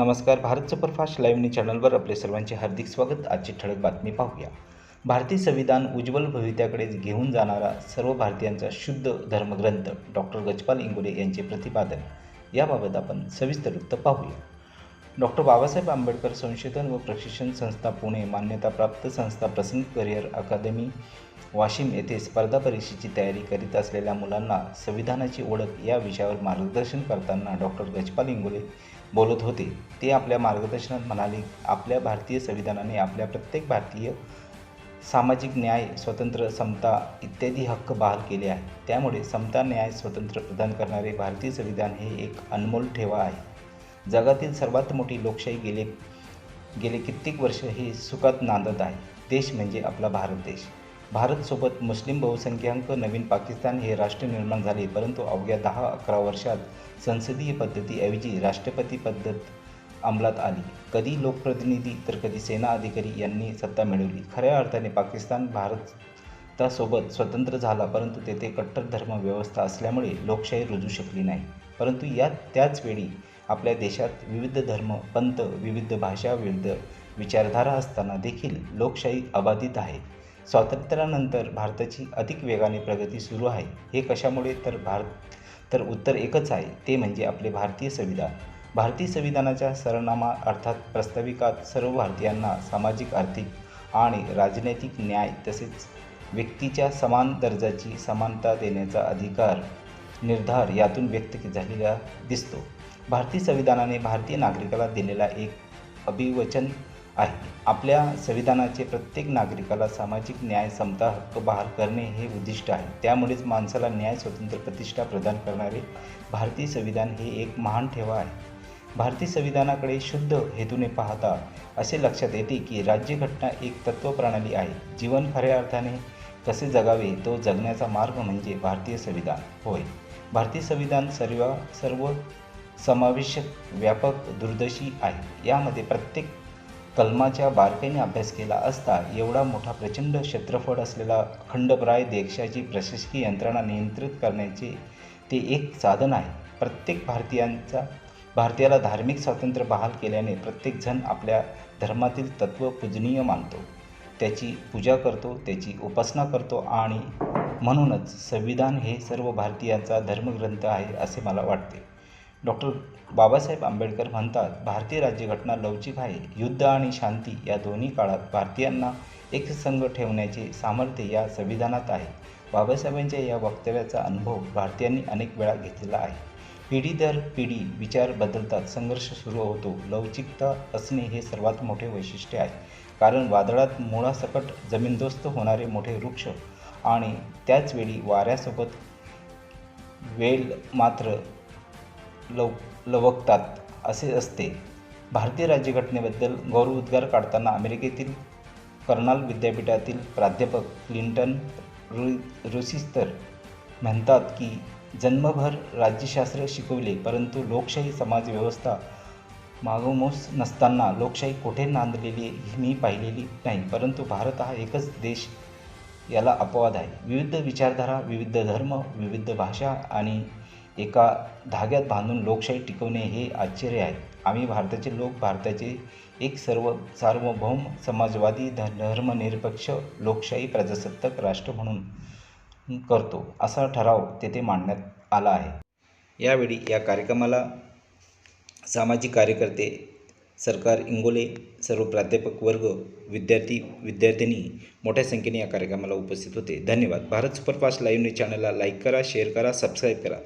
नमस्कार Bharat superfast live news चॅनलवर आपले सर्वांचे हार्दिक स्वागत. आजची ठळक बातमी पाहूया. भारतीय संविधान उज्ज्वल भवित्याकडे घेऊन जाणारा सर्व भारतीयांचा शुद्ध धर्मग्रंथ डॉक्टर गजपाल इंगोले यांचे प्रतिपादन. याबाबत आपण सविस्तर वृत्त पाहूया. डॉक्टर बाबासाहेब आंबेडकर संशोधन व प्रशिक्षण संस्था पुणे मान्यताप्राप्त संस्था प्रसन्न करिअर अकादमी वाशिम येथे स्पर्धा परीक्षेची तयारी करीत असलेल्या मुलांना संविधानाची ओळख या विषयावर मार्गदर्शन करताना डॉक्टर गजपाल इंगोले बोलत होते. ते आपल्या मार्गदर्शनात म्हणाले आपल्या भारतीय संविधानाने आपल्या प्रत्येक भारतीय सामाजिक न्याय स्वतंत्र समता इत्यादी हक्क बहाल केले आहेत. त्यामुळे समता न्याय स्वतंत्र प्रदान करणारे भारतीय संविधान हे एक अनमोल ठेवा आहे. जगातील सर्वात मोठी लोकशाही गेले गेले कित्येक वर्ष हे सुखात नांदत आहे. देश म्हणजे आपला भारत देश. भारतसोबत मुस्लिम बहुसंख्याक नवीन पाकिस्तान हे राष्ट्र निर्माण झाले परंतु अवघ्या दहा अकरा वर्षात संसदीय पद्धतीऐवजी राष्ट्रपती पद्धत अंमलात आली. कधी लोकप्रतिनिधी तर कधी सेना अधिकारी यांनी सत्ता मिळवली. खऱ्या अर्थाने पाकिस्तान भारतासोबत स्वतंत्र झाला परंतु तेथे कट्टर धर्म व्यवस्था असल्यामुळे लोकशाही रुजू शकली नाही. परंतु यात त्याच वेळी आपल्या देशात विविध धर्म पंथ विविध भाषा विविध विचारधारा असताना देखील लोकशाही अबाधित आहे. स्वातंत्र्यानंतर भारताची अधिक वेगाने प्रगती सुरू आहे. हे कशामुळे? तर भारत तर उत्तर एकच आहे. ते म्हणजे आपले भारतीय संविधान. भारतीय संविधानाच्या सरनामा अर्थात प्रस्ताविकात सर्व भारतीयांना सामाजिक आर्थिक आणि राजनैतिक न्याय तसेच व्यक्तीच्या समान दर्जाची समानता देण्याचा अधिकार निर्धार यातून व्यक्त झालेला दिसतो. भारतीय संविधानाने भारतीय नागरिकाला दिलेला एक अभिवचन आहे. आपल्या संविधानाचे प्रत्येक नागरिकाला सामाजिक न्याय समता हक्क बहाल करणे हे उद्दिष्ट आहे. त्यामुळेच माणसाला न्याय स्वतंत्र प्रतिष्ठा प्रदान करणारे भारतीय संविधान हे एक महान ठेवा आहे. भारतीय संविधानाकडे शुद्ध हेतूने पाहता असे लक्षात येते की राज्यघटना एक तत्त्वप्रणाली आहे. जीवन खऱ्या अर्थाने कसे जगावे तो जगण्याचा मार्ग म्हणजे भारतीय संविधान. होय. भारतीय संविधान सर्व सर्व समावेशक व्यापक दूरदर्शी आहे. यामध्ये प्रत्येक कलमाच्या बारकाईने अभ्यास केला असता एवढा मोठा प्रचंड क्षेत्रफळ असलेला अखंडप्राय देशाची प्रशासकीय यंत्रणा नियंत्रित करण्याचे ते एक साधन आहे. प्रत्येक भारतीयांचा भारतीयाला धार्मिक स्वातंत्र्य बहाल केल्याने प्रत्येकजण आपल्या धर्मातील तत्त्व पूजनीय मानतो. त्याची पूजा करतो त्याची उपासना करतो आणि म्हणूनच संविधान हे सर्व भारतीयांचा धर्मग्रंथ आहे असे मला वाटते. डॉक्टर बाबासाहेब आंबेडकर म्हणतात भारतीय राज्यघटना लवचिक आहे. युद्ध आणि शांती या दोन्ही काळात भारतीयांना एकसंघ ठेवण्याचे सामर्थ्य या संविधानात आहे. बाबासाहेबांच्या या वक्तव्याचा अनुभव भारतीयांनी अनेक वेळा घेतलेला आहे. पिढी दर पिढी विचार बदलतात. संघर्ष सुरू होतो. लवचिकता असणे हे सर्वात मोठे वैशिष्ट्य आहे. कारण वादळात मुळासकट जमीनदोस्त होणारे मोठे वृक्ष आणि त्याचवेळी वाऱ्यासोबत वेल मात्र लव लवकतात असे असते. भारतीय राज्यघटनेबद्दल गौरवोद्गार काढताना अमेरिकेतील कर्नाल विद्यापीठातील प्राध्यापक क्लिंटन रु रुसिस्तर म्हणतात की जन्मभर राज्यशास्त्र शिकवले परंतु लोकशाही समाजव्यवस्था मागोमोस नसताना लोकशाही कुठे नांदलेली ही मी पाहिलेली नाही परंतु भारत हा एकच देश याला अपवाद आहे. विविध विचारधारा विविध धर्म विविध भाषा आणि एका धाग्यात बांधून लोकशाही टिकवणे हे आश्चर्य आहे. आम्ही भारताचे लोक भारताचे एक सर्व सार्वभौम समाजवादी ध धर्मनिरपेक्ष लोकशाही प्रजासत्ताक राष्ट्र म्हणून करतो असा ठराव तेथे मांडण्यात आला आहे. यावेळी या कार्यक्रमाला सामाजिक कार्यकर्ते सरकार इंगोले सर्व प्राध्यापक वर्ग विद्यार्थी विद्यार्थिनी मोठ्या संख्येने या कार्यक्रमाला उपस्थित होते. धन्यवाद. भारत सुपरफास्ट लाईव्ह न्यूज चॅनलला लाईक करा शेअर करा सबस्क्राईब करा.